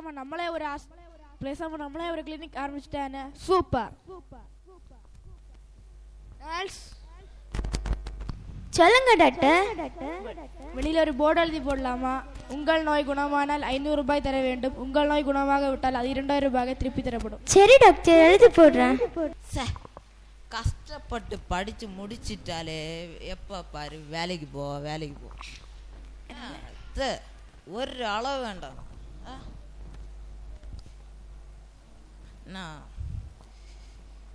பேசாம நம்மளே ஒரு ஆஸ் பேசாம நம்மளே ஒரு கிளினிக் ஆரம்பிச்சிட்டானே. சூப்பர் சொல்லுங்க டாக்டர். வெளியில ஒரு போர்டு எழுதி போடலாமா? உங்கள் நோய் குணமானால் ஐநூறு ரூபாய் தர வேண்டும். உங்கள் நோய் குணமாக விட்டால் அது இரண்டாயிரம் ரூபாய் திருப்பி தரப்படும். சரி டாக்டர் எழுதி போடுறேன். கஷ்டப்பட்டு படித்து முடிச்சிட்டாலே எப்போ பாரு வேலைக்கு போ வேலைக்கு போ. ஒரு அளவு வேண்டாம். ஆ?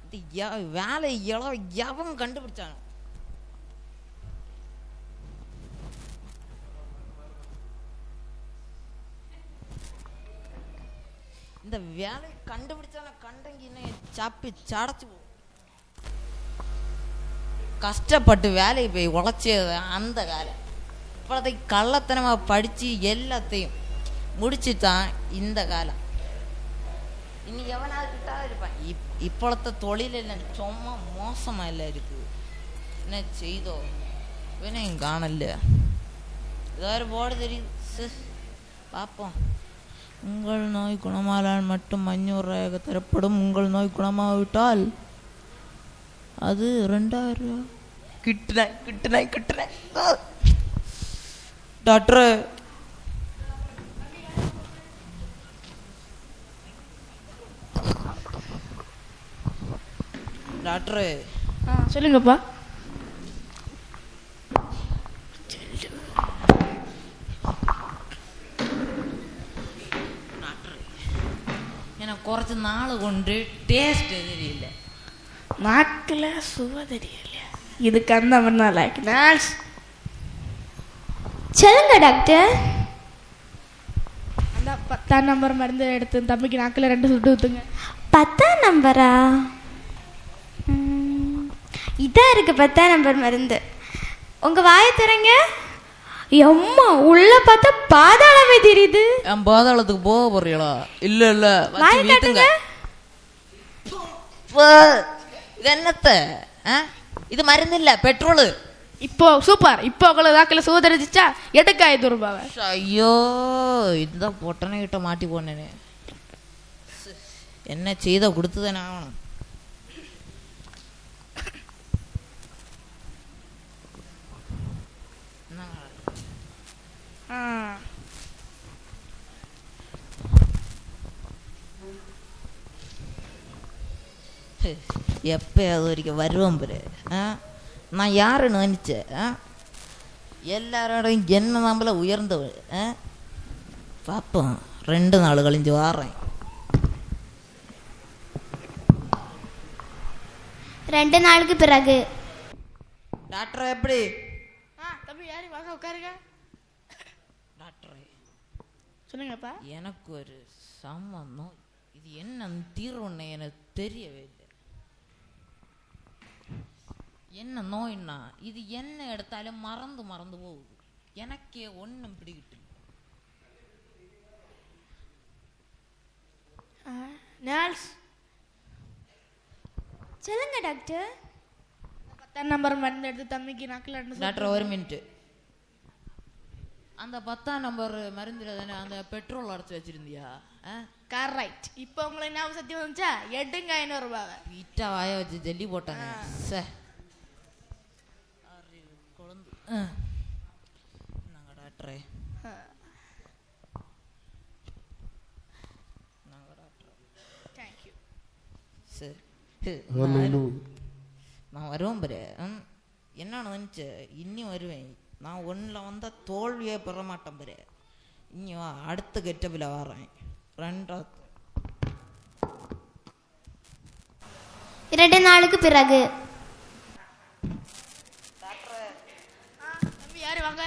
இது வேலை எளவு எவன் கண்டுபிடிச்சானோ இந்த வேலை கண்டுபிடிச்சான கண்டங்கின்னு சாப்பி சடைச்சு கஷ்டப்பட்டு வேலையை போய் உழைச்சது அந்த காலம் இப்போதைக்கு கள்ளத்தனமாக படித்து எல்லாத்தையும் முடிச்சுட்டான் இந்த காலம் இனி எவனாவது கிட்டா இருப்பான் இப் இப்பொழுத்த தொழில் என்ன சும்மா மோசமாக இல்லை இருக்குது என்ன செய்தோ இவனையும் காணல ஏதாவது போர்டு தெரியுது பார்ப்போம் உங்கள் நோய் குணமானால் மட்டும் அஞ்சூறு ரூபாயாக தரப்படும் உங்கள் நோய் குணமாவிட்டால் அது ரெண்டாயிரம் ரூபா கிட்டுனேன் கிட்டுனேன் கிட்டுனேன் டாக்டர் டாக்டர் ஆ சொல்லுங்கப்பா எனக்கு കുറച്ച് നാൾ കൊണ്ട് ടേസ്റ്റ് தெரியல நாக்கில் சுவை தெரியல இதுக்கு அந்த மாதிரி லைக் நர்ஸ் சொல்லுங்க டாக்டர் அந்த பத்தாம் நம்பர் மருந்து எடுத்து தம்பிக்கு நாக்கில் ரெண்டு சுட்டு ஊற்றுங்க பத்தாம் நம்பரா ம், இதா இருக்கு பத்தாம் நம்பர் மருந்து. உங்க வாயை திறங்க. எம்மா உள்ள பார்த்தா பாதாளமே தெரியுது. பாதாளத்துக்கு போக போறீங்களா இல்ல இல்ல. வாயை காட்டுங்க. இது என்னத்த? இது மருந்து இல்ல பெட்ரோலு. இப்போ சூப்பர். இப்போ உங்களுக்கு நாக்கில் சுவை தெரிஞ்சிச்சா எடுக்க ஐநூறு ரூபாவை? ஐயோ இந்த பொட்டனை கிட்ட மாட்டி போனேனே. என்ன செய்த கொடுத்துதானே ஆகணும் என்னங்க? ஆ எப்போ அது வரைக்கும் வருவோம் பாரு. ஆ? நான் யாருன்னு நினச்சேன்? ஆ? எல்லாரோடையும் என்ன நம்மள உயர்ந்தவள் ஆ? பார்ப்போம் ரெண்டு நாள் கழிஞ்சு வாரேன். ரெண்டு நாளுக்கு பிறகு. டாக்டர் எப்படி? ஆ தம்பி யாரு? வாங்க உட்காருங்க. டாக்டர். சொல்லுங்கப்பா. எனக்கு ஒரு சம்மந்தம் இது என்ன தீர்வுன்னு எனக்கு தெரியவே இல்லை. என்ன நோய்னா இது என்ன எடுத்தாலும் மறந்து மறந்து போகுது. எனக்கே ஒன்றும் பிடிக்கிட்டு சொல்லுங்க டாக்டர் பத்தாம் நம்பர் மருந்து எடுத்து தம்பிக்கு நாக்கில் டாக்டர் ஒரு மினிட்டு அந்த பத்தாம் நம்பர் மருந்துல தானே அந்த பெட்ரோல் அடைச்சி வச்சிருந்தியா? கரெக்ட் இப்போ உங்களுக்கு என்ன சத்தியம் வந்துச்சா? எடுங்க ஐநூறு ரூபாவை. வீட்டா வாய வச்சு ஜல்லி போட்டாங்க சே. அறிவு குழந்து ஆ. நாங்க டாக்டரே நாங்க டாக்டர் தேங்க்யூ சரி நான் நான் வருவேன் பாரு ம். என்னன்னு வந்துச்சு இன்னி வருவேன் நான் ஒன்றில் வந்தால் தோல்வியே பெற மாட்டேன் பாரு இனி வா அடுத்த கெட்டபில் வரேன் ரெண்டாவது இரண்டு நாளுக்கு பிறகு யாரு? வாங்க.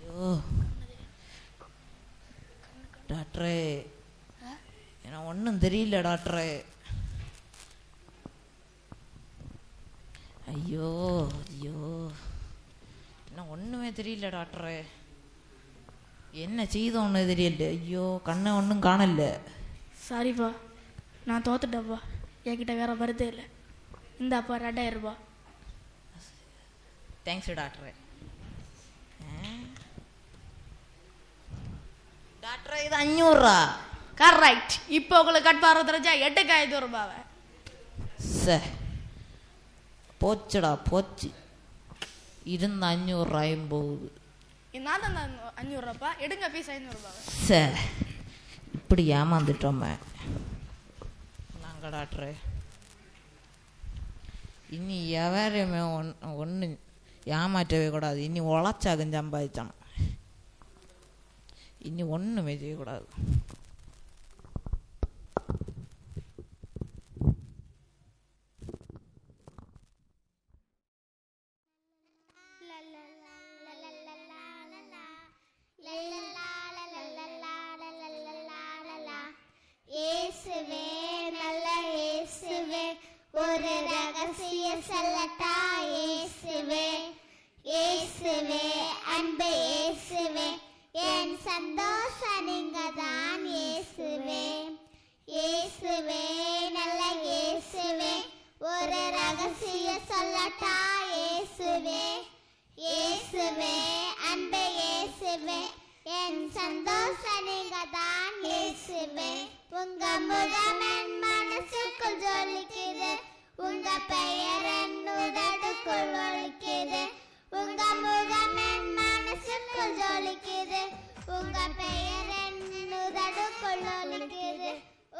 ஐயோ டாக்டரே எனக்கு ஒன்றும் தெரியல டாக்டரே. ஐயோ ஐயோ. என்ன ஒன்றுமே தெரியல டாக்டரே. என்ன செய்தோன்னு தெரியல. ஐயோ கண்ணை ஒன்றும் காணல. சாரிப்பா நான் தோத்துட்டேன்ப்பா என்கிட்ட வேற மருந்தே இல்லை. இந்தாப்பா ரெண்டாயிரம் ரூபாய் தேங்க்ஸ் டாக்டரே டாக்டரே இது அஞ்சூறுரூவா கரெக்ட் இப்போ உங்களுக்கு கட் பாரு தெரிஞ்சா எட்டுக்கு ஐநூறு ரூபாவை சே. போச்சுடா போச்சு. இருந்த அஞ்சூறுரூவாயும் போகுது. நான் தான் அஞ்சூறு ரூபாப்பா எடுங்க பீஸ் ஐநூறு ரூபாவை சே. இப்படி ஏமாந்துட்டோமே. நாங்கள் டாக்டரே இனி எவரையுமே ஒன் ஒன்று ஏமாற்றவே கூடாது. இனி உழைச்சாகும் சம்பாதிச்சான். இனி ஒன்றுமே செய்யக்கூடாது. சந்தோஷ சந்தோஷம் நீங்க தான் இயேசுவே. உங்க முகம் என் மனசுக்குள் ஜொலிக்குது. உங்க பெயர் என் உதடுக்குள் ஒலிக்குது. உங்க முகம் என் மனசுக்குள் ஜொலிக்குது. உங்க பெயர் என் உதடுக்குள் ஒலிக்குது.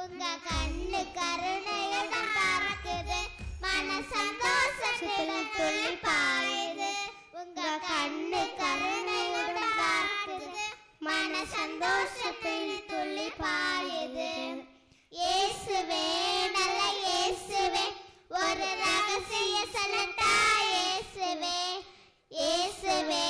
உங்க கண்ணு கருணையுடன் பார்க்குது மன சந்தோஷத்தில் துள்ளி பாயுது. உங்க கண்ணு கருணையுடன் பார்க்குது மன சந்தோஷத்தில் துள்ளி பாயுது இயேசுவே நல்ல இயேசுவே ஒரு ரகசிய சொல்லட்டா இயேசுவே. இயேசுவே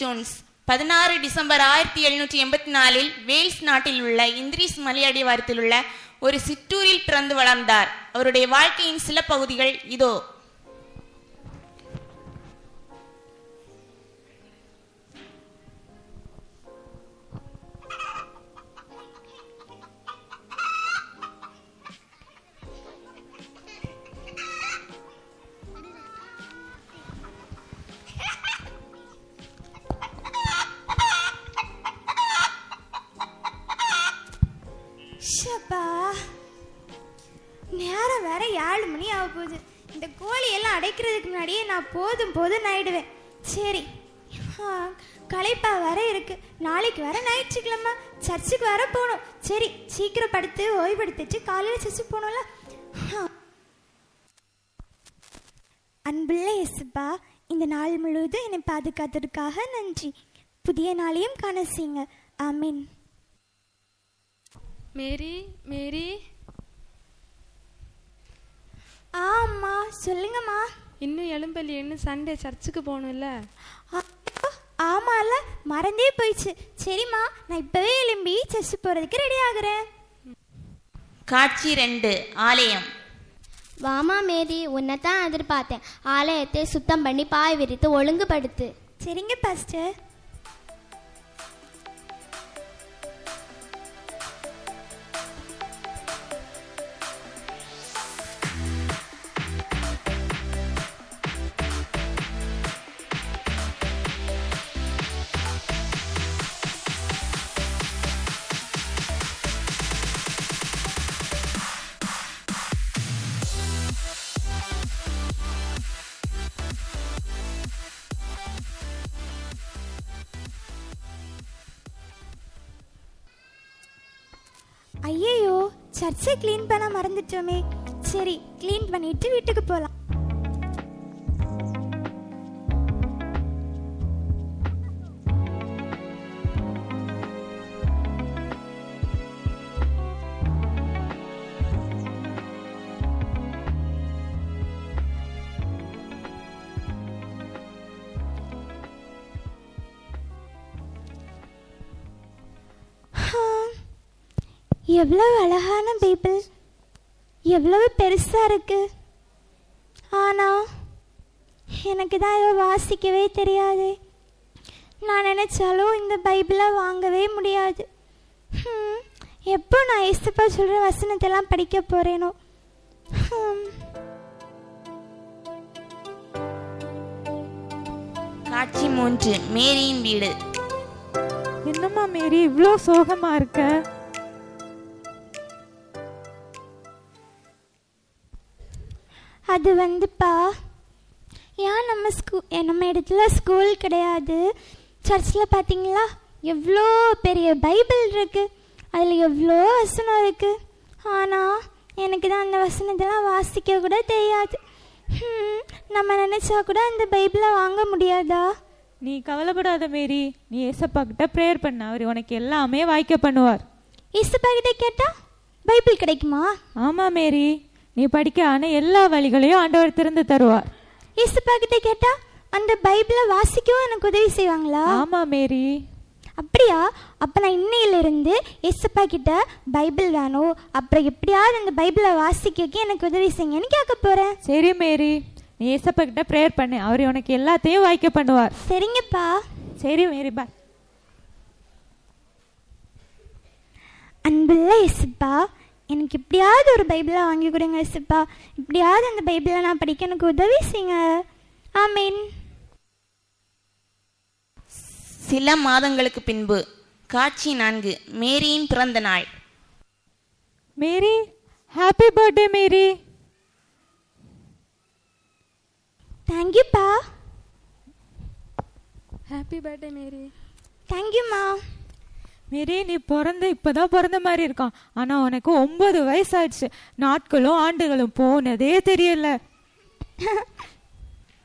ஜோன்ஸ். பதினாறு டிசம்பர் ஆயிரத்தி எழுநூற்றி எண்பத்தி நாலில் வேல்ஸ் நாட்டில் உள்ள இந்திரிஸ் மலையடிவாரத்தில் உள்ள ஒரு சிற்றூரில் பிறந்து வளர்ந்தார். அவருடைய வாழ்க்கையின் சில பகுதிகள் இதோ. நான் போதும் போதும் ஆயிடுவேன். சரி ஆ, களைப்பா வேற இருக்கு. நாளைக்கு வேற ஞாயிற்றுக்கிழமை சர்ச்சுக்கு வேற போகணும். சரி சீக்கிரம் படுத்து ஓய்வெடுத்துட்டு காலையில் சர்ச்சுக்கு போகணும்ல. ஆ. அன்புள்ள இயேசுப்பா இந்த நாள் முழுவதும் என்னை பாதுகாத்ததுக்காக நன்றி. புதிய நாளையும் காண செய்யுங்க. ஆமீன். மேரி மேரி. ஆம்மா சொல்லுங்கம்மா. இன்னும் எலும்பலி இன்னும் சண்டே சர்ச்சுக்கு போகணும்ல? ஆமால மறந்தே போயிடுச்சு. சரிம்மா நான் இப்பவே எழும்பி செஸ் போறதுக்கு ரெடி ஆகுறேன். காட்சி ரெண்டு ஆலயம். வாமா மேரி உன்னை தான் எதிர்பார்த்தேன். ஆலயத்தை சுத்தம் பண்ணி பாய் விரித்து ஒழுங்குபடுத்து. சரிங்க பாஸ்டர் சர்ச்சை க்ளீன் பண்ண மறந்துட்டோமே. சரி க்ளீன் பண்ணிட்டு வீட்டுக்கு போகலாம் எவ்வளவு அழகான பைபிள். எவ்வளவு பெருசா இருக்கு. ஆனா எனக்கு தான் இதை வாசிக்கவே தெரியாது. நான் நினைச்சாலும் இந்த பைபிளை வாங்கவே முடியாது. எப்போ நான் ஏசப்பா சொல்ற வசனத்தெல்லாம் படிக்க போறேனோ? ஹம். காட்சி மூன்று மேரியின் வீடு. என்னம்மா மேரி இவ்வளோ சோகமா இருக்க? அது வந்துப்பா. ஏன் நம்ம ஸ்கூ நம்ம இடத்துல ஸ்கூல் கிடையாது? சர்ச்சில் பார்த்தீங்களா எவ்வளோ பெரிய பைபிள் இருக்கு. அதில் எவ்வளோ வசனம் இருக்கு. ஆனால் எனக்கு தான் அந்த வசனத்தெல்லாம் வாசிக்க கூட தெரியாது. நம்ம நினச்சா கூட அந்த பைபிளை வாங்க முடியாதா? நீ கவலைப்படாத மேரி. நீ ஏசப்பா கிட்ட ப்ரேயர் பண்ண. அவர் உனக்கு எல்லாமே வாய்க்க பண்ணுவார். இசப்பா கிட்ட கேட்டால் பைபிள் கிடைக்குமா? ஆமா மேரி. நீ படிக்க ஆன எல்லா வழிகளையும் ஆண்டவர் திறந்து தருவார். இசப்பா கிட்ட கேட்டால் அந்த பைபிளை வாசிக்கவும் எனக்கு உதவி செய்வாங்களா? ஆமா மேரி. அப்படியா? அப்போ நான் இன்னையிலிருந்து எஸ்அப்பா கிட்ட பைபிள் வேணும். அப்புறம் எப்படியாவது அந்த பைபிளை வாசிக்க எனக்கு உதவி செய்யுங்கன்னு கேட்க போகிறேன் சரி மேரி. நீ ஏசப்பா கிட்ட ப்ரேயர் பண்ணு. அவர் உனக்கு எல்லாத்தையும் வாய்க்க பண்ணுவார். சரிங்கப்பா. சரி மேரி பாய் அன்புள்ள எஸ்ப்பா எனக்கு எப்படியாவது ஒரு பைபிளை வாங்கி கொடுங்க எஸ்ப்பா எப்படியாவது அந்த பைபிளை நான் படிக்க எனக்கு உதவி செய்யுங்க. ஆமீன். சில மாதங்களுக்கு பின்பு காட்சி நான்கு மேரியின் பிறந்த நாள். Mary happy birthday Mary. தேங்க்யூப்பா ஹாப்பி பர்த்டே மேரி. தேங்க்யூம்மா மேரி நீ பிறந்த இப்பதான் பிறந்த மாதிரி இருக்கான். ஆனா உனக்கு ஒன்பது வயசாயிடுச்சு. நாட்களும் ஆண்டுகளும் போனதே தெரியல.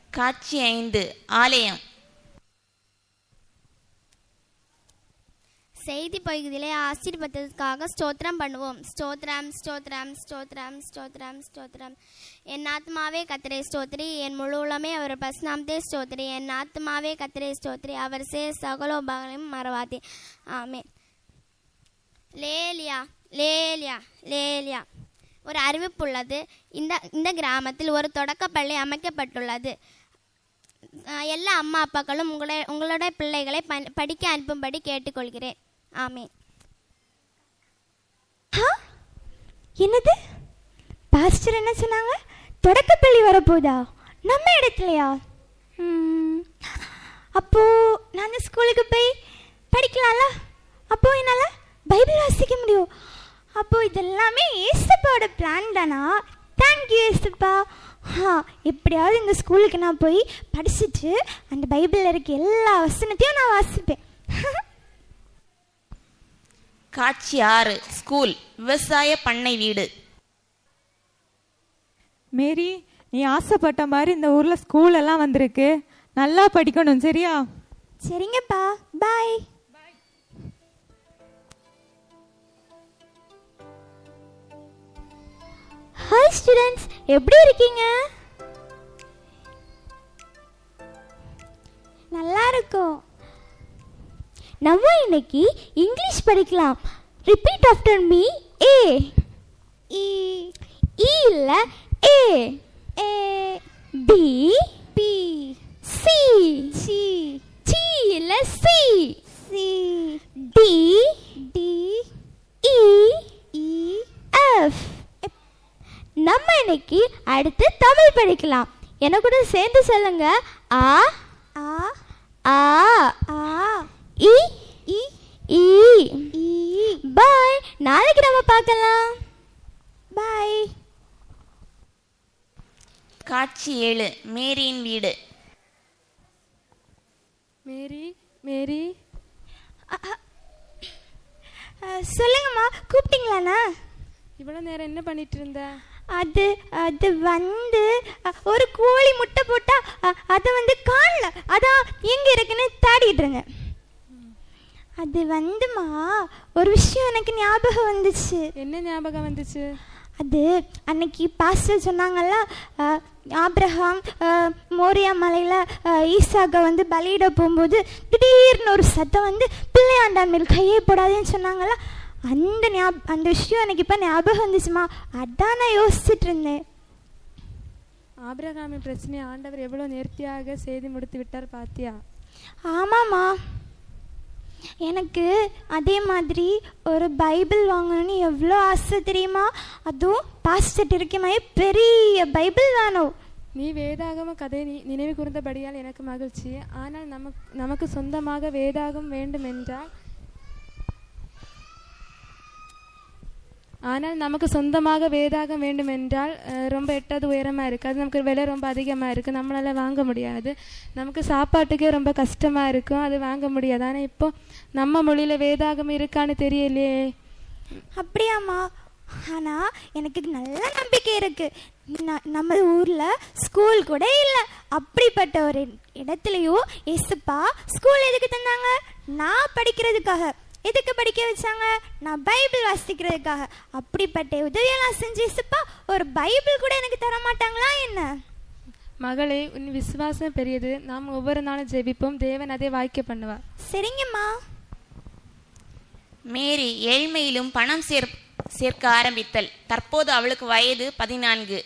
காட்சி ஐந்து ஆலயம். செய்தி பகுதியிலே ஆசீர்வாதத்துக்காக ஸ்தோத்திரம் பண்ணுவோம். ஸ்தோத்திரம் ஸ்தோத்திரம் ஸ்தோத்திரம் ஸ்தோத்திரம் ஸ்தோத்திரம். என் ஆத்மாவே கத்திரை ஸ்தோத்ரி என் முழு உளமே அவர் பஸ்நாமத்தே ஸ்தோத்ரி என் ஆத்மாவே கத்திரை ஸ்தோத்ரி அவர் சே சகலோபகளையும் மறவாதே. ஆமே லேலியா லேலியா லேலியா. ஒரு அறிவிப்பு உள்ளது இந்த இந்த கிராமத்தில் ஒரு தொடக்கப்பள்ளி அமைக்கப்பட்டுள்ளது. எல்லா அம்மா அப்பாக்களும் உங்களை உங்களோட பிள்ளைகளை ப- படிக்க அனுப்பும்படி கேட்டுக்கொள்கிறேன். ஆமே என்னது? பாஸ்டர் என்ன சொன்னாங்க? தொடக்கப்பள்ளி வரப்போதா? நம்ம இடத்துலையா? ம், அப்போ நான் அந்த ஸ்கூலுக்கு போய் படிக்கலாம்ல? அப்போ என்னால்? பைபிள் வாசிக்க முடியும். அப்போ இதெல்லாமே ஏசப்பாவோட பிளான் தானா? தேங்க்யூ ஏசப்பா. ஆ எப்படியாவது இந்த ஸ்கூலுக்கு நான் போய் படிச்சுட்டு அந்த பைபிளில் இருக்க எல்லா வசனத்தையும் நான் வாசிப்பேன். காட்சி ஆறு ஸ்கூல் விவசாய பண்ணை வீடு. மேரி நீ ஆசைப்பட்ட மாதிரி இந்த ஊர்ல ஸ்கூல் எல்லாம் வந்திருக்கு. நல்லா படிக்கணும் சரியா? சரிங்கப்பா. பாய் ஹாய் ஸ்டூடெண்ட்ஸ் எப்படி இருக்கீங்க? நல்லா இருக்கும். நம்ம இன்னைக்கு இங்கிலீஷ் படிக்கலாம். Repeat after me A E இல்ல A A B B C C C இல்ல C C D D E E F நம்ம இன்னைக்கு அடுத்து தமிழ் படிக்கலாம். என்ன கூட சேர்ந்து சொல்லுங்க. ஆ ஆ ஆ ஆ இ இ இ பாய். நாளைக்கு நம்ம பார்க்கலாம். பாய். காட்சி ஏழு மேரியின் வீடு. மேரி மேரி. சொல்லுங்கம்மா கூப்பிட்டீங்களாண்ணா? இவ்வளோ நேரம் என்ன பண்ணிட்டு இருந்த? அது அது வந்து ஒரு கோழி முட்டை போட்டா அதை வந்து காணல அதான் எங்க இருக்குன்னு தேடிட்டு அது வந்துமா ஒரு விஷயம் எனக்கு ஞாபகம் வந்துச்சு. என்ன ஞாபகம் வந்துச்சு? அது அன்னைக்கு பாஸ்டர் சொன்னாங்கல்ல அ, மோரியா மலையில் ஈசாக்கை வந்து பலியிட போகும்போது திடீர்னு ஒரு சத்தம் வந்து பிள்ளையாண்டான் மேல் கையே போடாதேன்னு சொன்னாங்கல்ல அந்த ஞாப அந்த விஷயம் எனக்கு இப்போ ஞாபகம் வந்துச்சுமா? அதான் நான் யோசிச்சுட்டு இருந்தேன் ஆபிரகாமின் பிரச்சனையை ஆண்டவர் எவ்வளோ நேர்த்தியாக செய்து முடித்து விட்டார் பாத்தியா? ஆமாம்மா. எனக்கு அதே மாதிரி ஒரு பைபிள் வாங்கணும்னு எவ்வளோ ஆசை தெரியுமா? அதுவும் பாஸ்டர் இருக்க மாதிரி பெரிய பைபிள் வேணும். நீ வேதாகம கதை நீ நினைவு கூர்ந்தபடியால் எனக்கு மகிழ்ச்சி. ஆனால் நமக்கு நமக்கு சொந்தமாக வேதாகம் வேண்டும் என்றால் ஆனால் நமக்கு சொந்தமாக வேதாகம் வேண்டும் என்றால் ரொம்ப எட்டாவது உயரமாக இருக்குது அது நமக்கு விலை ரொம்ப அதிகமாக இருக்குது நம்மளால் வாங்க முடியாது. நமக்கு சாப்பாட்டுக்கே ரொம்ப கஷ்டமாக இருக்கும். அது வாங்க முடியாது. ஆனால் இப்போ நம்ம மொழியில் வேதாகம் இருக்கான்னு தெரியலையே. அப்படியாம்மா. ஆனால் எனக்கு நல்ல நம்பிக்கை இருக்குது நம்ம ஊரில் ஸ்கூல் கூட இல்லை. அப்படிப்பட்ட ஒரு இடத்துலையும் எசுப்பா ஸ்கூல் எதுக்கு தந்தாங்க? நான் படிக்கிறதுக்காக. எதுக்கு படிக்க வச்சாங்க? நான் பைபிள் வாசிக்கிறதுக்காக. அப்படிப்பட்ட உதவியெல்லாம் செஞ்சு ஒரு பைபிள் கூட எனக்கு தர மாட்டாங்களா என்ன? மகளே உன் விசுவாசம் பெரியது. நாம் ஒவ்வொரு நாளும் ஜெபிப்போம். தேவன் அதை வாய்க்க பண்ணுவார். சரிங்கம்மா. மேரி ஏழ்மையிலும் பணம் சேர் சேர்க்க ஆரம்பித்தல். தற்போது அவளுக்கு வயது பதினான்கு.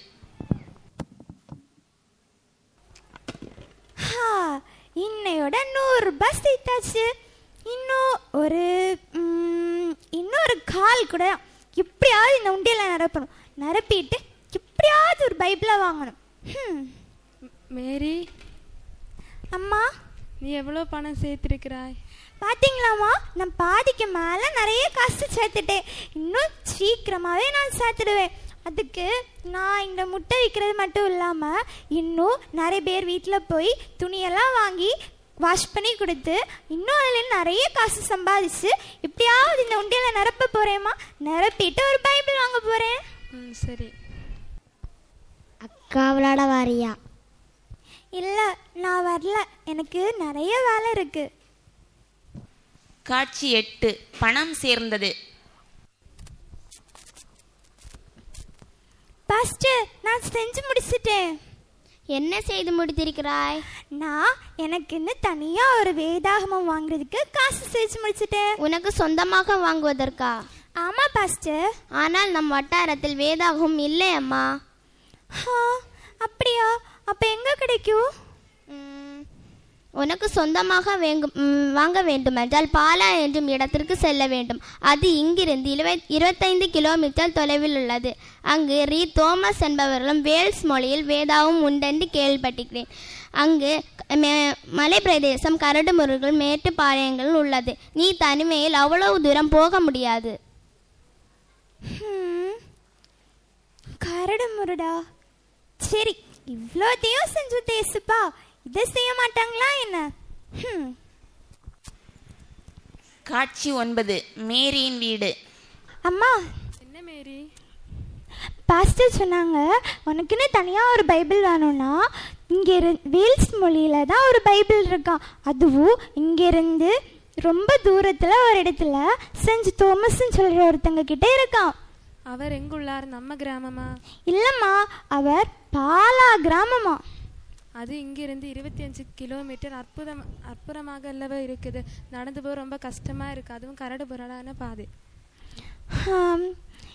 ஹா இன்னையோட நூறு ரூபாய் சேர்த்தாச்சு இன்னும் ஒரு இன்னொரு கால் கூட எப்படியாவது இந்த உண்டியல நிரப்பணும். நிரப்பிட்டு எப்படியாவது ஒரு பைபிளை வாங்கணும். மேரி அம்மா. நீ எவ்வளோ பணம் சேர்த்திருக்கிறாய்? பாத்தீங்களாம்மா? நான் பாதிக்கு மேலே நிறைய காசு சேர்த்துட்டேன். இன்னும் சீக்கிரமாகவே நான் சேர்த்துடுவேன். அதுக்கு நான் இந்த முட்டை விற்கிறது மட்டும் இல்லாமல் இன்னும் நிறைய பேர் வீட்டில் போய் துணியெல்லாம் வாங்கி வாஷ் பண்ணி கொடுத்து இன்னும் அதில் நிறைய காசு சம்பாதிச்சு எப்படியாவது இந்த உண்டியலை நிரப்ப போகிறேம்மா நிரப்பிட்டு ஒரு பைபிள் வாங்க போகிறேன் ம் சரி. அக்கா விளாட வாரியா? இல்லை நான் வரல. எனக்கு நிறைய வேலை இருக்குது காட்சி எட்டு. பணம் சேர்ந்தது. பாஸ்டர் நான் செஞ்சு முடிச்சிட்டேன். என்ன செய்து முடித்திருக்கிறாய்? நான் எனக்குன்னு தனியாக ஒரு வேதாகமம் வாங்குறதுக்கு காசு சேர்த்து முடிச்சிட்டேன். உனக்கு சொந்தமாக வாங்குவதற்கா? ஆமாம் பாஸ்டர் ஆனால் நம் வட்டாரத்தில் வேதாகம் இல்லை அம்மா. அப்படியா? அப்போ எங்கே கிடைக்கும்? உனக்கு சொந்தமாக வேங்கும் வாங்க வேண்டுமென்றால் பாலா என்றும் இடத்திற்கு செல்ல வேண்டும். அது இங்கிருந்து இருப இருபத்தைந்து கிலோமீட்டர் தொலைவில் உள்ளது. அங்கு ரீ தோமஸ் என்பவர்களும் வேல்ஸ் மொழியில் வேதாவும் உண்டென்று கேள்விப்பட்டிருக்கிறேன். அங்கு மே- மலை பிரதேசம் கரடு முருகல் மேட்டுப்பாளையங்கள் உள்ளது. நீ தனிமையில் அவ்வளவு தூரம் போக முடியாது. கரடு முருடா. சரி இவ்வளோத்தையும் செஞ்சு தேசுப்பா. இதை செய்ய மாட்டாங்களா என்ன. காட்சி ஒன்பது மேரியின் வீடு. அம்மா. என்ன மேரி? பாஸ்டர் சொன்னாங்க உனக்குன்னு தனியாக ஒரு பைபிள் வேணும்னா இங்கே இரு வேல்ஸ் மொழியில் தான் ஒரு பைபிள் இருக்கான் அதுவும் இங்கேருந்து ரொம்ப தூரத்தில் ஒரு இடத்துல செஞ்சு தோமஸ்ன்னு சொல்கிற ஒருத்தங்க கிட்ட இருக்கான் அவர் எங்குள்ளார் நம்ம கிராமமா? இல்லைம்மா அவர் பாலா கிராமமா. அது இங்கிருந்து இருபத்தி அஞ்சு கிலோமீட்டர் அற்புதம் அற்புதமாக அல்லவா இருக்குது. நடந்து போக ரொம்ப கஷ்டமா இருக்கு. அதுவும் கரடு புரடான பாதை.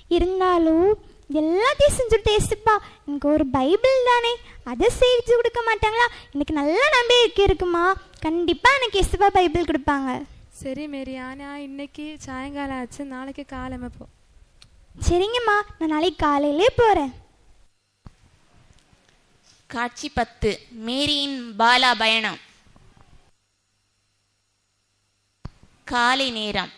இருந்தாலும் எல்லாத்தையும் செஞ்சுட்டு ஏசுப்பா எனக்கு ஒரு பைபிள் தானே. அதை செஞ்சு கொடுக்க மாட்டாங்களா? எனக்கு நல்ல நம்பிக்கை இருக்குமா? கண்டிப்பாக எனக்கு எசுப்பா பைபிள் கொடுப்பாங்க. சரி மேரி. ஆனா இன்னைக்கு சாயங்காலம் ஆச்சு. நாளைக்கு காலமே போ. சரிங்கம்மா. நான் நாளைக்கு காலையிலே போகிறேன் காட்சி பத்து. மேரியின் பாலா பயணம். காலை நேரம்.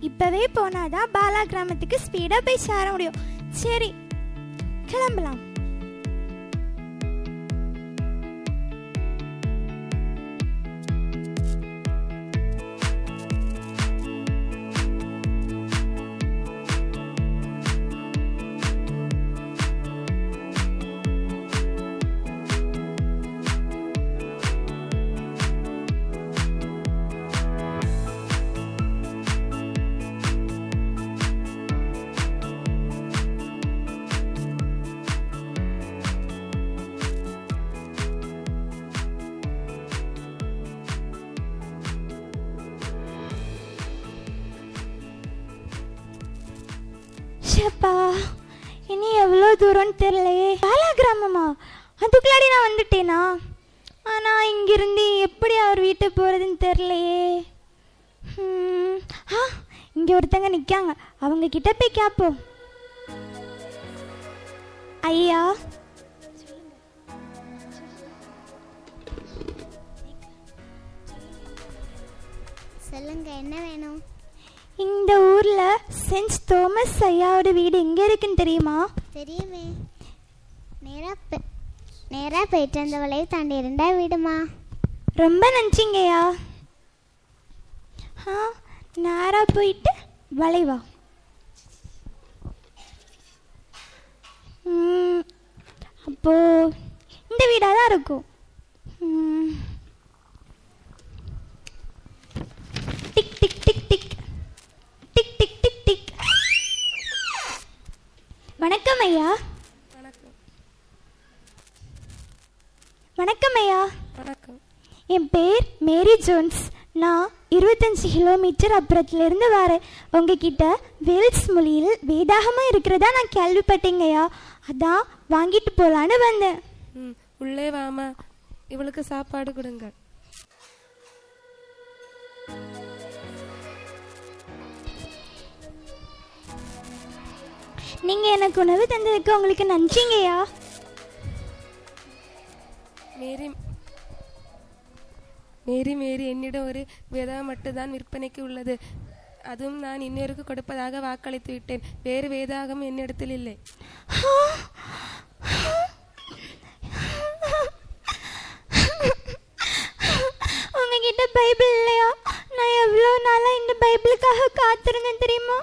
இப்பவே போனாதான் பாலா கிராமத்துக்கு ஸ்பீடா போய் சேர முடியும். சரி கிளம்பலாம். இனி எவ்வளோ தூரம்னு தெரியலையே. பாலா கிராமமா? அதுக்குள்ளாடி நான் வந்துட்டேனா? ஆனால் இங்கிருந்து எப்படி அவர் வீட்டுக்கு போகிறதுன்னு தெரிலையே ஆ இங்கே ஒருத்தங்க நிற்காங்க அவங்க கிட்ட போய் கேட்போம் ஐயா? சொல்லுங்க என்ன வேணும்? இந்த ஊரில் சென்ட் தோமஸ் ஐயாவோட வீடு எங்கே இருக்குன்னு தெரியுமா? தெரியுமே. நேராக நேராக போயிட்டு அந்த வளைவு தாண்டி இருந்தா விடுமா? ரொம்ப நன்றிங்கய்யா ஆ நேராக போயிட்டு வளைவா. ம், அப்போ இந்த வீடாக தான் இருக்கும். வணக்கம். என் பேர் மேரி ஜோன்ஸ். நான் இருபத்தஞ்சி கிலோமீட்டர் அப்புறத்துலேருந்து வரேன். உங்ககிட்ட வேல்ஸ் மொழியில் வேதாகமாக இருக்கிறதா நான் கேள்விப்பட்டேங்கய்யா. அதான் வாங்கிட்டு போகலான்னு வந்தேன். ம் உள்ளே வாமா. இவளுக்கு சாப்பாடு கொடுங்க. நீங்கள் எனக்கு உணவு தந்ததுக்கு உங்களுக்கு நன்றிங்கய்யா. மேரி மேரி மேரி என்னிடம் ஒரு வேதா மட்டும்தான் விற்பனைக்கு உள்ளது. அதுவும் நான் இன்னொருக்கு கொடுப்பதாக வாக்களித்து விட்டேன். வேறு வேதாகம் என்னிடத்தில் இல்லை. உங்ககிட்ட பைபிள் இல்லையா? நான் எவ்வளோ நாளாக இந்த பைபிளுக்காக காத்திருந்தேன் தெரியுமா?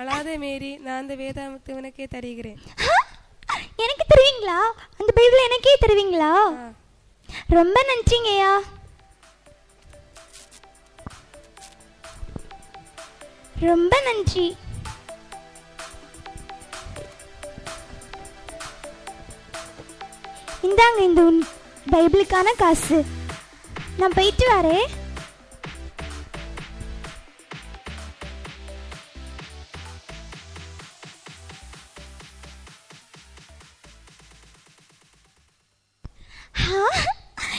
அழாதே மேரி. நான் அந்த வேதாமத்தை உனக்கே தருகிறேன். தருவீங்களா? அந்த பைபிள் எனக்கே தருவீங்களா. ரொம்ப நன்றிங்கய்யா ரொம்ப நன்றி. இந்தாங்க இந்த உன் பைபிளுக்கான காசு. நான் போயிட்டு வரேன்.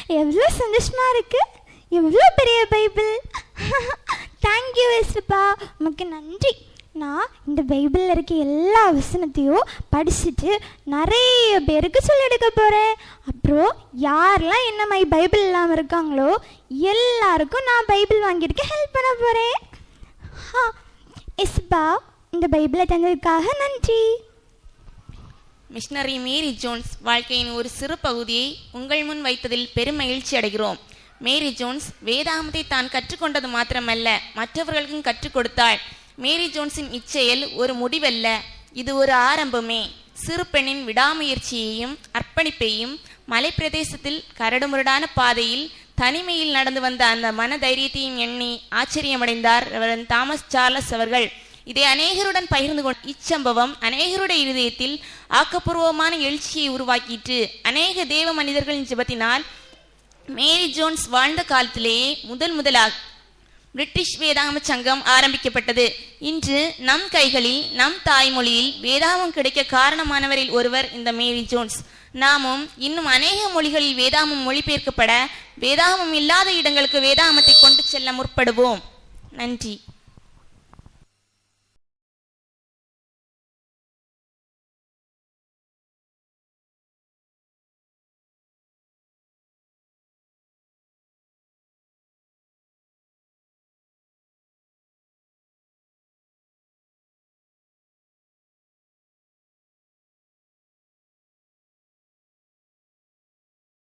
எவ்வளோ சந்தோஷமாக இருக்குது எவ்வளோ பெரிய பைபிள். தேங்க்யூ ஏசுப்பா உமக்கு நன்றி. நான் இந்த பைபிளில் இருக்க எல்லா வசனத்தையும் படிச்சுட்டு நிறைய பேருக்கு சொல்லிடுக்க போகிறேன் அப்புறம் யாரெல்லாம் என்ன மாதிரி பைபிள் இல்லாமல் இருக்காங்களோ எல்லாருக்கும் நான் பைபிள் வாங்கியிருக்க ஹெல்ப் பண்ண போகிறேன் ஹா எஸ்பா இந்த பைபிளை தந்ததுக்காக நன்றி. மிஷனரி மேரி ஜோன்ஸ் வாழ்க்கையின் ஒரு சிறு பகுதியை உங்கள் முன் வைத்ததில் பெரும் மகிழ்ச்சி அடைகிறோம். மேரி ஜோன்ஸ் வேதாகமத்தை தான் கற்றுக்கொண்டது மாத்திரமல்ல மற்றவர்களுக்கும் கற்றுக் கொடுத்தாள். மேரி ஜோன்ஸின் இச்செயல் ஒரு முடிவல்ல இது ஒரு ஆரம்பமே. சிறு பெண்ணின் விடாமுயற்சியையும் அர்ப்பணிப்பையும் மலைப்பிரதேசத்தில் கரடுமுரடான பாதையில் தனிமையில் நடந்து வந்த அந்த மன தைரியத்தையும் எண்ணி ஆச்சரியமடைந்தார் தாமஸ் சார்லஸ் அவர்கள். இதை அநேகருடன் பகிர்ந்து கொண்ட இச்சம்பவம் அநேகருடைய இருதயத்தில் ஆக்கப்பூர்வமான எழுச்சியை உருவாக்கிற்று. அநேக தேவ மனிதர்களின் ஜபத்தினால் மேரி ஜோன்ஸ் வாழ்ந்த காலத்திலேயே முதல் முதலாக பிரிட்டிஷ் வேதாகம சங்கம் ஆரம்பிக்கப்பட்டது. இன்று நம் கைகளில் நம் தாய்மொழியில் வேதாகம் கிடைக்க காரணமானவரில் ஒருவர் இந்த மேரி ஜோன்ஸ். நாமும் இன்னும் அநேக மொழிகளில் வேதாகமம் மொழிபெயர்க்கப்பட வேதாகமம் இல்லாத இடங்களுக்கு வேதாகமத்தை கொண்டு செல்ல முற்படுவோம். நன்றி.